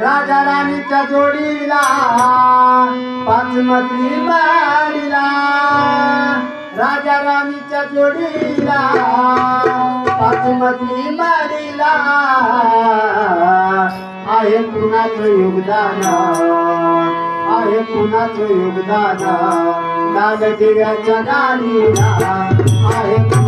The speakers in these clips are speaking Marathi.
राजा राणीच्या जोडीला पाच मजली बाडीला राजा राणीच्या जोडीला पाच मजली बाडीला आहे कुणाचं योगदान? आहे कुणाचं योगदान? नागदिव्याच्या गाडीला. आहे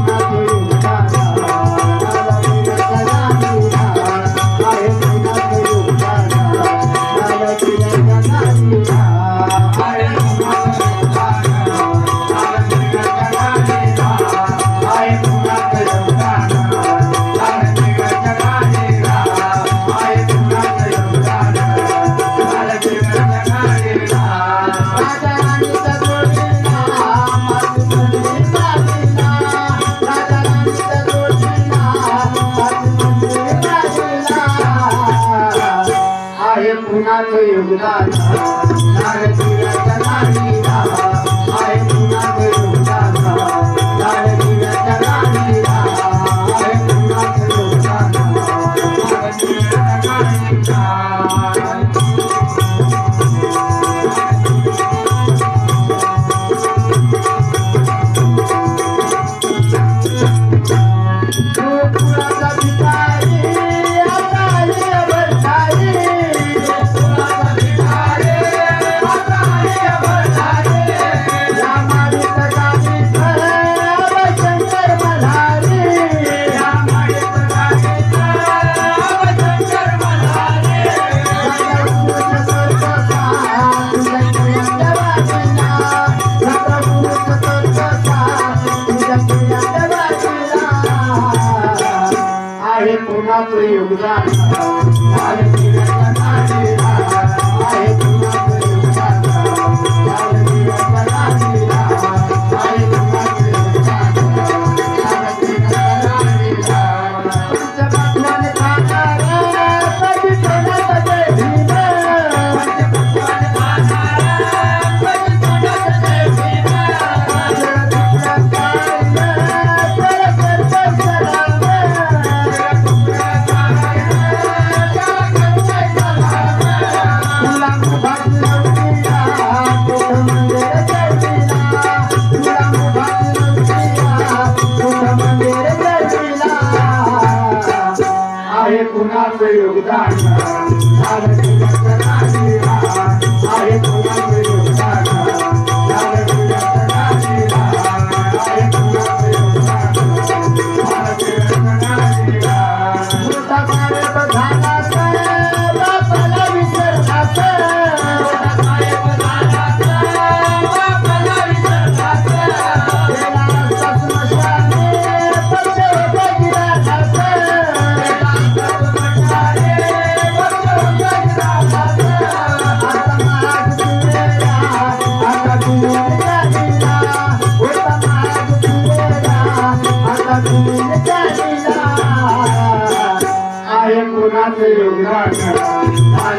tell you goodbye. कोणाचं योगदान. आहे कुणाचं योगदान? आहे कुणाचं योगदान? योगदान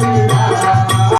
I'm